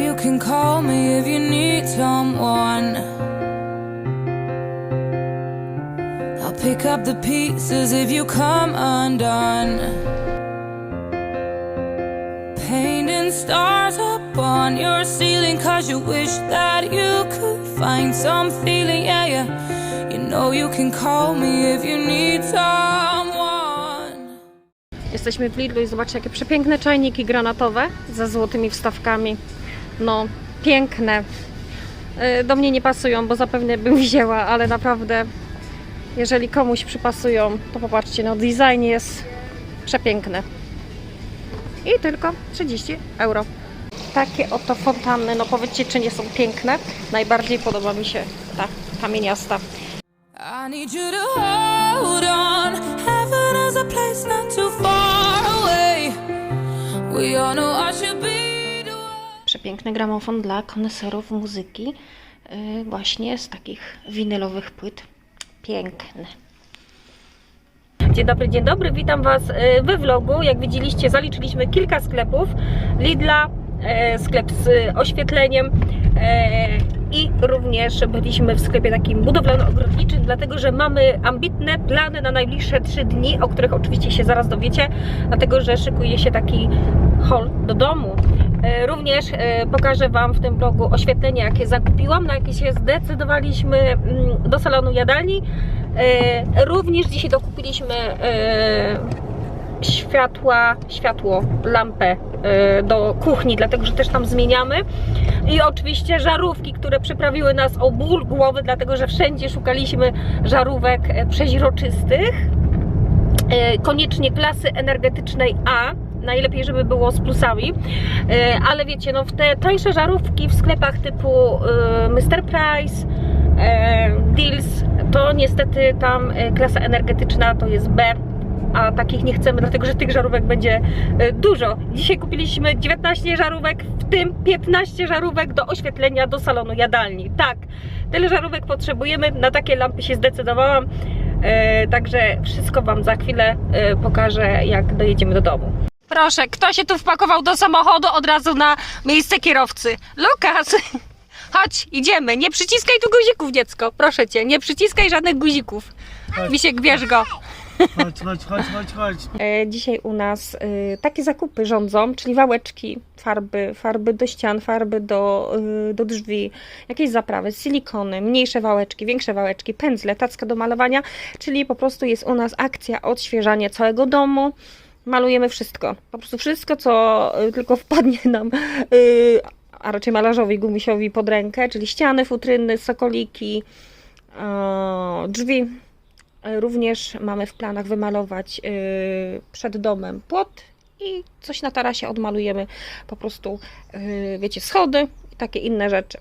you can call me if you need someone. I'll pick up the pieces if you come undone. Painting stars up on your ceiling cause you wish that you could find some feeling. Yeah, yeah. You know you can call me if you need someone. Jesteśmy w Lidlu i zobaczcie jakie przepiękne czajniki granatowe ze złotymi wstawkami. No, piękne. Y, Do mnie nie pasują, bo zapewne bym wzięła, ale naprawdę jeżeli komuś przypasują, to popatrzcie, no design jest przepiękny. I tylko 30 euro. Takie oto fontanny, no powiedzcie, czy nie są piękne? Najbardziej podoba mi się ta kamieniasta. I need you to hold on. Heaven is a place not too far away. We all know I should be. Przepiękny gramofon dla koneserów muzyki, yy, właśnie z takich winylowych płyt. Piękny. Dzień dobry, dzień dobry. Witam Was yy, we vlogu. Jak widzieliście, zaliczyliśmy kilka sklepów. Lidla, yy, sklep z oświetleniem i również byliśmy w sklepie takim budowlano-ogrodniczym, dlatego że mamy ambitne plany na najbliższe 3 dni, o których oczywiście się zaraz dowiecie, dlatego że szykuje się taki haul do domu. E, Również e, pokażę Wam w tym vlogu oświetlenie, jakie zakupiłam, na jakie się zdecydowaliśmy mm, do salonu jadalni. E, Również dzisiaj dokupiliśmy światła, światło, lampę do kuchni, dlatego że też tam zmieniamy. I oczywiście żarówki, które przyprawiły nas o ból głowy, dlatego że wszędzie szukaliśmy żarówek przeźroczystych. Koniecznie klasy energetycznej A. Najlepiej, żeby było z plusami. E, Ale wiecie, no w te tańsze żarówki w sklepach typu e, Mr. Price, e, Deals, to niestety tam klasa energetyczna to jest B, a takich nie chcemy, dlatego że tych żarówek będzie dużo. Dzisiaj kupiliśmy 19 żarówek, w tym 15 żarówek do oświetlenia do salonu jadalni. Tak, tyle żarówek potrzebujemy, na takie lampy się zdecydowałam. Także wszystko Wam za chwilę pokażę, jak dojedziemy do domu. Proszę, kto się tu wpakował do samochodu od razu na miejsce kierowcy? Lukas! Chodź, idziemy. Nie przyciskaj tu guzików, dziecko. Proszę cię, nie przyciskaj żadnych guzików. Misiek, bierz go. Chodź, chodź, chodź, chodź, chodź. E, Dzisiaj u nas e, takie zakupy rządzą, czyli wałeczki, farby, farby do ścian, farby do, e, do drzwi, jakieś zaprawy, silikony, mniejsze wałeczki, większe wałeczki, pędzle, tacka do malowania, czyli po prostu jest u nas akcja odświeżania całego domu. Malujemy wszystko, po prostu wszystko, co e, tylko wpadnie nam, e, a raczej malarzowi gumisiowi pod rękę, czyli ściany, futryny, sokoliki, e, drzwi, E, Również mamy w planach wymalować y, przed domem płot i coś na tarasie odmalujemy po prostu, y, wiecie, schody i takie inne rzeczy.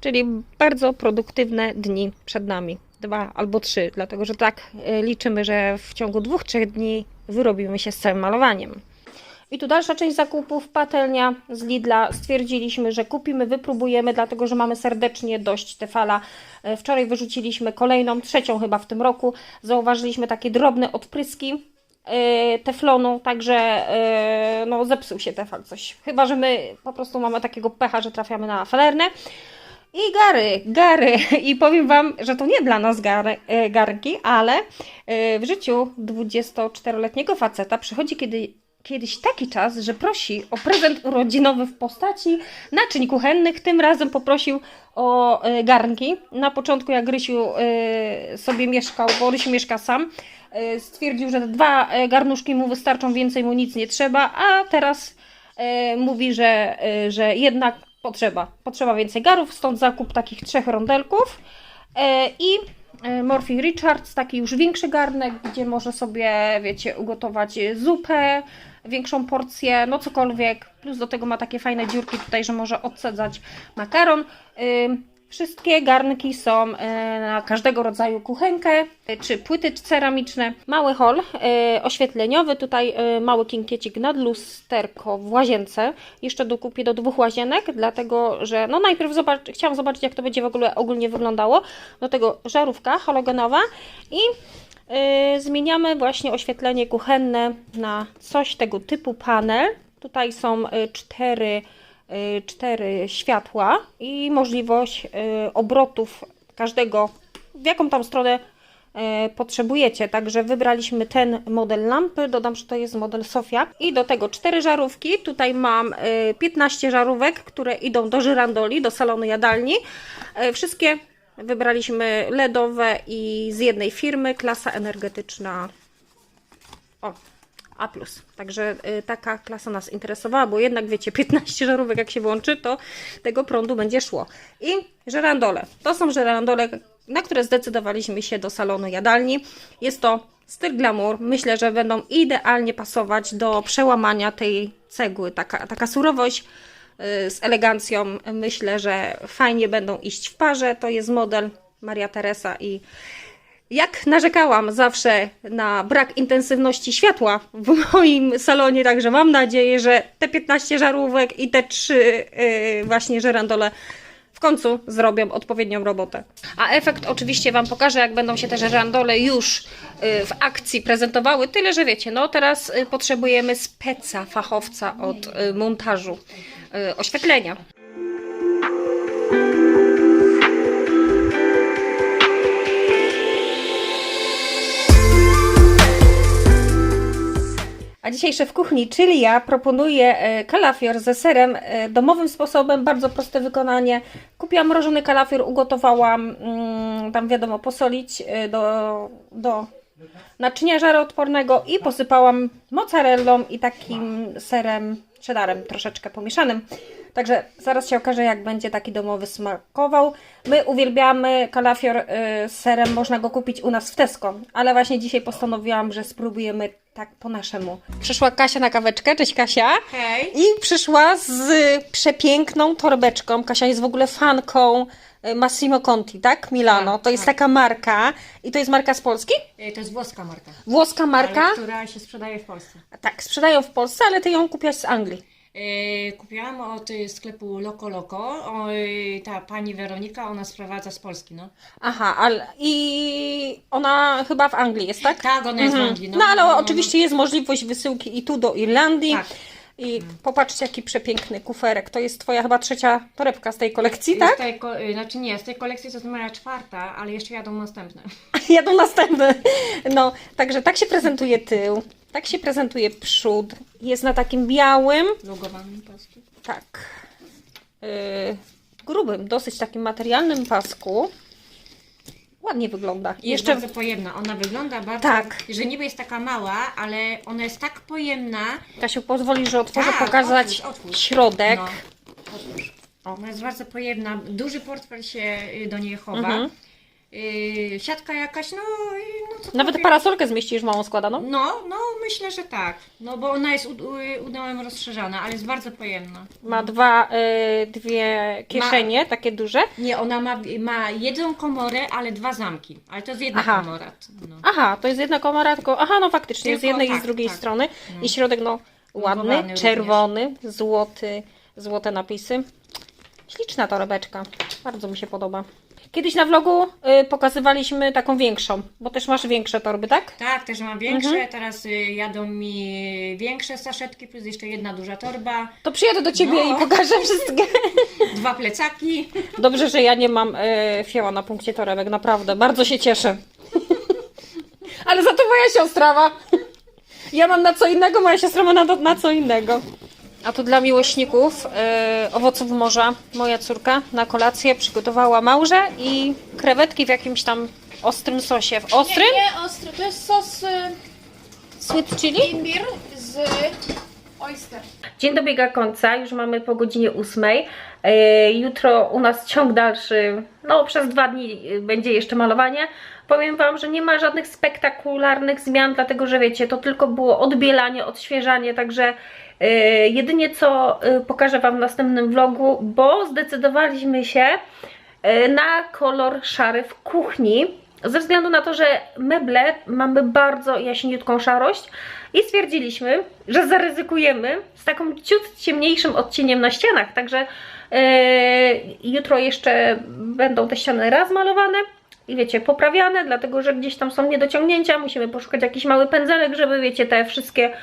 Czyli bardzo produktywne dni przed nami. Dwa albo trzy, dlatego że tak y, liczymy, że w ciągu dwóch, trzech dni wyrobimy się z całym malowaniem. I tu dalsza część zakupów, patelnia z Lidla. Stwierdziliśmy, że kupimy, wypróbujemy, dlatego że mamy serdecznie dość Tefala. E, Wczoraj wyrzuciliśmy kolejną, trzecią chyba w tym roku. Zauważyliśmy takie drobne odpryski e, teflonu, także no, zepsuł się tefal coś. Chyba, że my po prostu mamy takiego pecha, że trafiamy na falernę. I gary, gary. I powiem Wam, że to nie dla nas gary, e, garki, ale e, w życiu 24-letniego faceta przychodzi kiedy, kiedyś taki czas, że prosi o prezent urodzinowy w postaci naczyń kuchennych. Tym razem poprosił o e, garnki. Na początku, jak Rysiu sobie mieszkał, bo Rysiu mieszka sam, stwierdził, że dwa garnuszki mu wystarczą, więcej mu nic nie trzeba, a teraz mówi, że, że jednak potrzeba, potrzeba więcej garów, stąd zakup takich trzech rondelków. E, i e, Morphy Richards, taki już większy garnek, gdzie może sobie, wiecie, ugotować zupę, większą porcję, no cokolwiek, plus do tego ma takie fajne dziurki tutaj, że może odsadzać makaron. Wszystkie garnki są e, na każdego rodzaju kuchenkę, e, czy płyty ceramiczne. Mały hol e, oświetleniowy, tutaj mały kinkiecik nad lusterko w łazience. Jeszcze dokupię do dwóch łazienek, dlatego że no najpierw zobacz, chciałam zobaczyć jak to będzie w ogóle ogólnie wyglądało. Do tego żarówka halogenowa i e, zmieniamy właśnie oświetlenie kuchenne na coś tego typu panel. Tutaj są cztery cztery światła i możliwość y, obrotów każdego, w jaką tam stronę y, potrzebujecie. Także wybraliśmy ten model lampy. Dodam, że to jest model Sofia. I do tego cztery żarówki. Tutaj mam y, 15 żarówek, które idą do żyrandoli, do salonu jadalni. Y, Wszystkie wybraliśmy LEDowe i z jednej firmy, klasa energetyczna o, A+. Także y, taka klasa nas interesowała, bo jednak wiecie, 15 żarówek jak się włączy, to tego prądu będzie szło. I żerandole. To są żerandole, na które zdecydowaliśmy się do salonu jadalni. Jest to styl glamour. Myślę, że będą idealnie pasować do przełamania tej cegły. Taka, taka surowość y, z elegancją. Myślę, że fajnie będą iść w parze. To jest model Maria Teresa i jak narzekałam zawsze na brak intensywności światła w moim salonie, także mam nadzieję, że te 15 żarówek i te 3 yy, właśnie żerandole w końcu zrobią odpowiednią robotę. A efekt oczywiście Wam pokażę, jak będą się te żerandole już yy, w akcji prezentowały. Tyle, że wiecie, no teraz yy, potrzebujemy speca, fachowca od yy, montażu oświetlenia. A dzisiaj szef kuchni, czyli ja, proponuję e, kalafior ze serem e, domowym sposobem, bardzo proste wykonanie. Kupiłam mrożony kalafior, ugotowałam, mm, tam wiadomo, posolić e, do, do naczynia żaroodpornego i posypałam mozzarellą i takim serem cheddarem troszeczkę pomieszanym. Także zaraz się okaże, jak będzie taki domowy smakował. My uwielbiamy kalafior z serem, można go kupić u nas w Tesco, ale właśnie dzisiaj postanowiłam, że spróbujemy tak po naszemu. Przyszła Kasia na kaweczkę, cześć Kasia. Hej. I przyszła z przepiękną torebeczką. Kasia jest w ogóle fanką y, Massimo Conti, tak? Milano. Tak, to jest tak. taka marka. I to jest marka z Polski? Y, To jest włoska marka. Włoska marka. Ale, która się sprzedaje w Polsce. Tak, sprzedają w Polsce, ale ty ją kupiłaś z Anglii. Y, Kupiłam od y, sklepu Loco Loco. Y, Ta pani Weronika, ona sprowadza z Polski, no. Aha, ale i ona chyba w Anglii jest, tak? Tak, ona jest w Mhm. Anglii, No, no. ale No, no, no. oczywiście jest możliwość wysyłki i tu do Irlandii. Tak. I popatrzcie, jaki przepiękny kuferek. To jest twoja chyba trzecia torebka z tej kolekcji, Z tak? tej, y, znaczy nie, z tej kolekcji to jest moja czwarta, ale jeszcze jadą następne. Jadą następne. No, także tak się prezentuje tył, tak się prezentuje przód. Jest na takim białym, Logowanym pasku. tak, yy, grubym, dosyć takim materialnym pasku. Ładnie wygląda. Jest Jeszcze bardzo pojemna. Ona wygląda bardzo, Tak. że niby jest taka mała, ale ona jest tak pojemna. Kasiu pozwoli, że otworzę Tak, pokazać otwórz, otwórz. środek. No. Otwórz. Ona jest bardzo pojemna. Duży portfel się y, do niej chowa. Mhm. Y, siatka jakaś, no, i no co Nawet powiem. parasolkę zmieścisz małą składaną. No, no, myślę, że tak. No, bo ona jest u- u- udołem rozszerzana, ale jest bardzo pojemna. Ma dwa, y, dwie kieszenie, takie duże. Nie, ona ma, ma jedną komorę, ale dwa zamki. Ale to jest jedna Aha. komora. No. Aha, to jest jedna komora, tylko. Aha, no faktycznie, Tylko z jednej i tak, z drugiej tak. strony. I środek, no, ładny, również. czerwony, złoty, złote napisy. Śliczna torebeczka. Bardzo mi się podoba. Kiedyś na vlogu y, pokazywaliśmy taką większą, bo też masz większe torby, tak? Tak, też mam większe. Mhm. Teraz y, jadą mi większe saszetki, plus jeszcze jedna duża torba, To przyjadę do ciebie No. i pokażę wszystkie. dwa plecaki. Dobrze, że ja nie mam y, fioła na punkcie torebek, naprawdę. Bardzo się cieszę. Ale za to moja siostra ma. Ja mam na co innego, moja siostra ma na, na co innego. A tu dla miłośników y, owoców morza moja córka na kolację przygotowała małże i krewetki w jakimś tam ostrym sosie. W ostrym? Nie, nie ostry. To jest sos y, Sweet chili? imbir z oyster. Dzień dobiega końca, już mamy po godzinie ósmej. E, Jutro u nas ciąg dalszy, no przez dwa dni e, będzie jeszcze malowanie. Powiem Wam, że nie ma żadnych spektakularnych zmian, dlatego że wiecie, to tylko było odbielanie, odświeżanie, także jedynie co e, pokażę Wam w następnym vlogu, bo zdecydowaliśmy się e, na kolor szary w kuchni. Ze względu na to, że meble mamy bardzo jaśniutką szarość i stwierdziliśmy, że zaryzykujemy z taką ciut ciemniejszym odcieniem na ścianach. Także e, jutro jeszcze będą te ściany raz malowane i wiecie, poprawiane, dlatego że gdzieś tam są niedociągnięcia. Musimy poszukać jakiś mały pędzelek, żeby wiecie, te wszystkie e,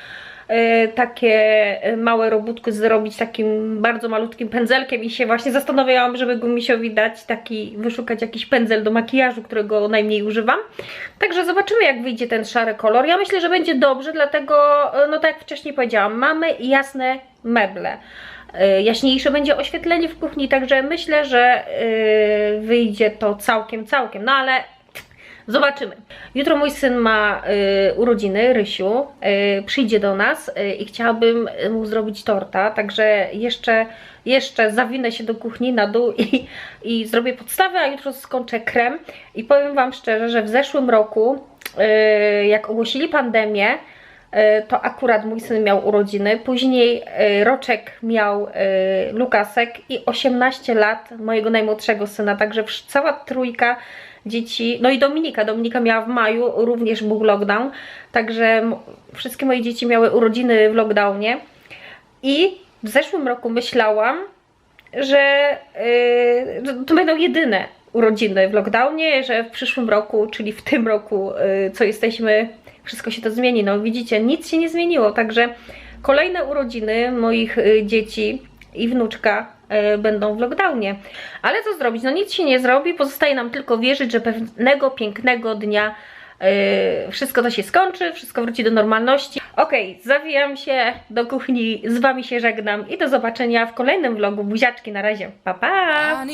takie e, małe robótki zrobić takim bardzo malutkim pędzelkiem i się właśnie zastanawiałam, żeby Gumisiowi dać taki, wyszukać jakiś pędzel do makijażu, którego najmniej używam. Także zobaczymy jak wyjdzie ten szary kolor. Ja myślę, że będzie dobrze, dlatego, e, no tak jak wcześniej powiedziałam, mamy jasne meble. E, Jaśniejsze będzie oświetlenie w kuchni, także myślę, że e, wyjdzie to całkiem, całkiem. No ale Zobaczymy. Jutro mój syn ma y, urodziny, Rysiu, y, przyjdzie do nas y, i chciałabym mu zrobić torta, także jeszcze, jeszcze zawinę się do kuchni na dół i, i zrobię podstawę, a jutro skończę krem. I powiem Wam szczerze, że w zeszłym roku, y, jak ogłosili pandemię, y, to akurat mój syn miał urodziny, później y, Roczek miał y, Lukasek i 18 lat mojego najmłodszego syna, także cała trójka dzieci, no i Dominika, Dominika miała w maju, również był lockdown, także wszystkie moje dzieci miały urodziny w lockdownie. I w zeszłym roku myślałam, że yy, to będą jedyne urodziny w lockdownie, że w przyszłym roku, czyli w tym roku, yy, co jesteśmy, wszystko się to zmieni. No widzicie, nic się nie zmieniło, także kolejne urodziny moich yy, dzieci i wnuczka będą w lockdownie. Ale co zrobić? No nic się nie zrobi, pozostaje nam tylko wierzyć, że pewnego pięknego dnia Yy, wszystko to się skończy, wszystko wróci do normalności. Okej, zawijam się do kuchni, z Wami się żegnam i do zobaczenia w kolejnym vlogu. Buziaczki, na razie, pa pa!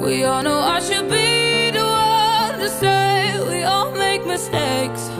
We all know I should be the one to say we all make mistakes.